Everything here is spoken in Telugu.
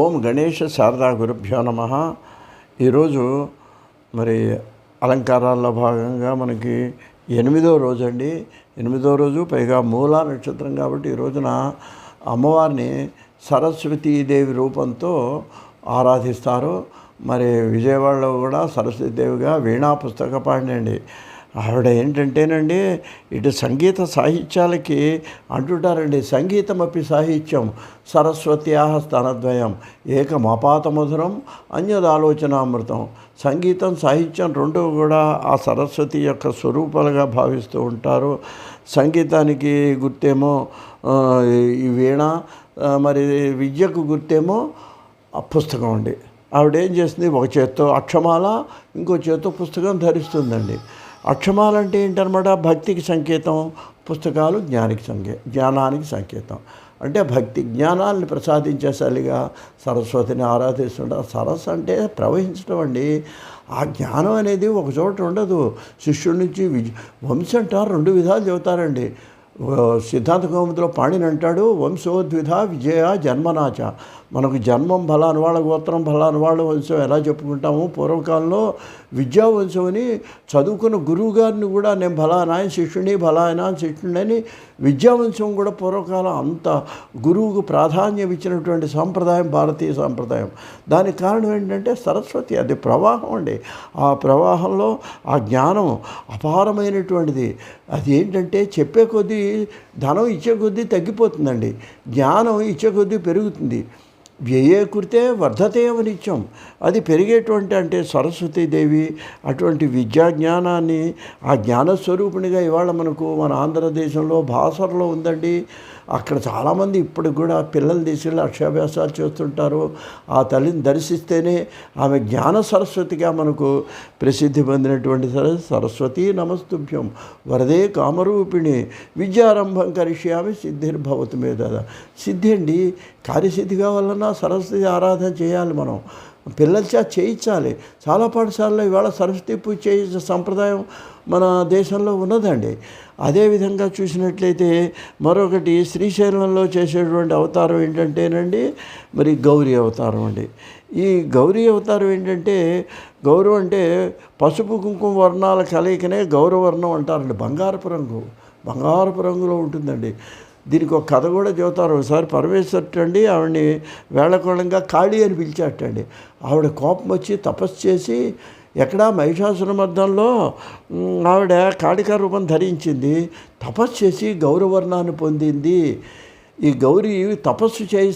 ఓం గణేష శారదా గురుభ్యో నమ. ఈరోజు మరి అలంకారాల్లో భాగంగా మనకి ఎనిమిదో రోజు అండి ఎనిమిదో రోజు పైగా మూలా నక్షత్రం కాబట్టి ఈ రోజున అమ్మవారిని సరస్వతీదేవి రూపంతో ఆరాధిస్తారు. మరి విజయవాడలో కూడా సరస్వతీదేవిగా వీణా పుస్తక పాడినండి. ఆవిడ ఏంటంటేనండి ఇటు సంగీత సాహిత్యాలకి అంటుంటారండి సంగీతం అప్పి సాహిత్యం సరస్వత్యాహ స్థానద్వయం ఏకమపాత మధురం అన్యదాలోచనామృతం. సంగీతం సాహిత్యం రెండు కూడా ఆ సరస్వతి యొక్క స్వరూపాలుగా భావిస్తూ ఉంటారు. సంగీతానికి గుర్తేమో ఈ వీణ మరి విద్యకు గుర్తేమో ఆ పుస్తకం అండి. ఆవిడ ఏం చేస్తుంది ఒక చేత్తో అక్షమాల ఇంకో చేత్తో పుస్తకం ధరిస్తుందండి. అక్షమాలంటే ఏంటనమాట? భక్తికి సంకేతం పుస్తకాలు జ్ఞానికి సంకే జ్ఞానానికి సంకేతం. అంటే భక్తి జ్ఞానాన్ని ప్రసాదించేసలిగా సరస్వతిని ఆరాధిస్తుంటారు సరస్సు అంటే ప్రవహించడం అండి. ఆ జ్ఞానం అనేది ఒక చోట ఉండదు. శిష్యుడి నుంచి విజ్ వంశం రెండు విధాలు చెబుతారండి. సిద్ధాంత కౌముదిలో పాణిని అంటాడు వంశోద్విధ విజయ జన్మనాచ. మనకు జన్మం ఫలాని వాళ్ళ గోత్రం ఫలాని వాళ్ళ వంశం ఎలా చెప్పుకుంటాము? పూర్వకాలంలో విద్యా వంశం అని చదువుకున్న గురువు గారిని కూడా నేను ఫలానా శిష్యుని ఫలానా శిష్యుడని విద్యావంశం కూడా పూర్వకాలం అంత గురువుకు ప్రాధాన్యం ఇచ్చినటువంటి సాంప్రదాయం భారతీయ సాంప్రదాయం. దానికి కారణం ఏంటంటే సరస్వతి అది ప్రవాహం అండి. ఆ ప్రవాహంలో ఆ జ్ఞానం అపారమైనటువంటిది. అది ఏంటంటే చెప్పే కొద్దీ ధనం ఇచ్చే కొద్దీ తగ్గిపోతుందండి. జ్ఞానం ఇచ్చే కొద్దీ పెరుగుతుంది. వ్యయే కురితే వర్ధతే నిత్యం అది పెరిగేటువంటి అంటే సరస్వతీదేవి అటువంటి విద్యా జ్ఞానాన్ని ఆ జ్ఞానస్వరూపిణిగా ఇవాళ మనకు మన ఆంధ్రదేశంలో భాసరలో ఉందండి. అక్కడ చాలామంది ఇప్పటికి కూడా పిల్లలు తీసుకెళ్ళి అక్షాభ్యాసాలు చేస్తుంటారు. ఆ తల్లిని దర్శిస్తేనే ఆమె జ్ఞాన సరస్వతిగా మనకు ప్రసిద్ధి పొందినటువంటి సరస్వతి నమస్తుభ్యం. వరదే కామరూపిణి. విద్యారంభం కరిష్యామి సిద్ధిర్భవతి మీద. సిద్ధి అండి కార్యసిద్ధి కావాలన్నా సరస్వతి ఆరాధన చేయాలి మనం. పిల్లల చేత చేయించాలి. చాలా పాఠశాలలో ఇవాళ సరస్వతి పూజ చేయించే సంప్రదాయం మన దేశంలో ఉన్నదండి. అదేవిధంగా చూసినట్లయితే మరొకటి శ్రీశైలంలో చేసేటువంటి అవతారం ఏంటంటేనండి మరి గౌరీ అవతారం అండి. ఈ గౌరీ అవతారం ఏంటంటే గౌరవం అంటే పసుపు కుంకుమ వర్ణాల కలయికనే గౌరవర్ణం అంటారండి. బంగారపు రంగు బంగారపు రంగులో ఉంటుందండి. దీనికి ఒక కథ కూడా చెబుతారు. ఒకసారి పరమేశ్వరటండి ఆవిడని వేళకోళంగా ఖాళీ అని పిలిచాటండి ఆవిడ కోపం వచ్చి తపస్సు చేసి ఎక్కడా మహిషాసురమర్దంలో ఆవిడ కాళికా రూపం ధరించింది. తపస్సు చేసి గౌరవర్ణాన్ని పొందింది. ఈ గౌరీ తపస్సు చేయి